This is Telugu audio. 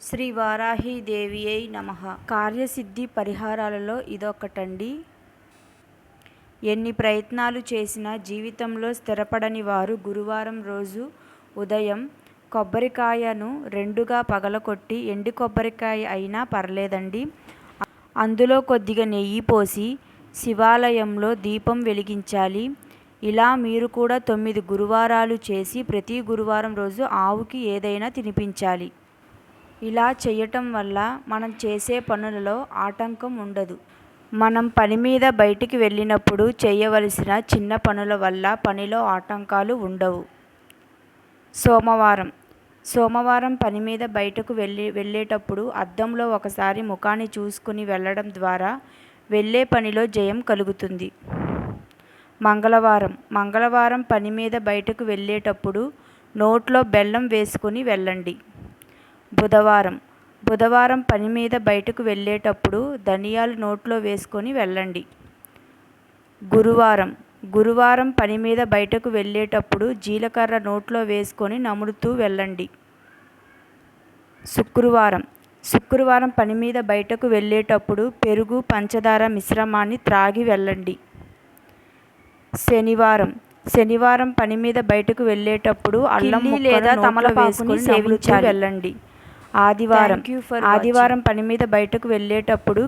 శ్రీ వారాహీదేవి అయి నమ. కార్యసిద్ధి పరిహారాలలో ఇదొకటండి ఎన్ని ప్రయత్నాలు చేసినా జీవితంలో స్థిరపడని వారు గురువారం రోజు ఉదయం కొబ్బరికాయను రెండుగా పగలకొట్టి ఎండు కొబ్బరికాయ అయినా పర్లేదండి. అందులో కొద్దిగా నెయ్యి పోసి శివాలయంలో దీపం వెలిగించాలి. ఇలా మీరు కూడా తొమ్మిది గురువారాలు చేసి ప్రతి గురువారం రోజు ఆవుకి ఏదైనా తినిపించాలి. ఇలా చేయటం వల్ల మనం చేసే పనులలో ఆటంకం ఉండదు. మనం పని మీద బయటికి వెళ్ళినప్పుడు చేయవలసిన చిన్న పనుల వల్ల పనిలో ఆటంకాలు ఉండవు. సోమవారం. సోమవారం పని మీద బయటకు వెళ్ళి వెళ్ళేటప్పుడు అద్దంలో ఒకసారి ముఖాన్ని చూసుకుని వెళ్ళడం ద్వారా వెళ్ళే పనిలో జయం కలుగుతుంది. మంగళవారం. మంగళవారం పని మీద బయటకు వెళ్ళేటప్పుడు నోట్లో బెల్లం వేసుకుని వెళ్ళండి. బుధవారం. బుధవారం పని మీద బయటకు వెళ్ళేటప్పుడు ధనియాలు నోట్లో వేసుకొని వెళ్ళండి. గురువారం. గురువారం పని మీద బయటకు వెళ్ళేటప్పుడు జీలకర్ర నోట్లో వేసుకొని నములుతూ వెళ్ళండి. శుక్రవారం. శుక్రవారం పని మీద బయటకు వెళ్ళేటప్పుడు పెరుగు పంచదార మిశ్రమాన్ని త్రాగి వెళ్ళండి. శనివారం. శనివారం పని మీద బయటకు వెళ్ళేటప్పుడు అల్లం లేదా తమలపాకుని సేవించి వెళ్ళండి. ఆదివారం ఆదివారం పని మీద బయటకు వెళ్ళేటప్పుడు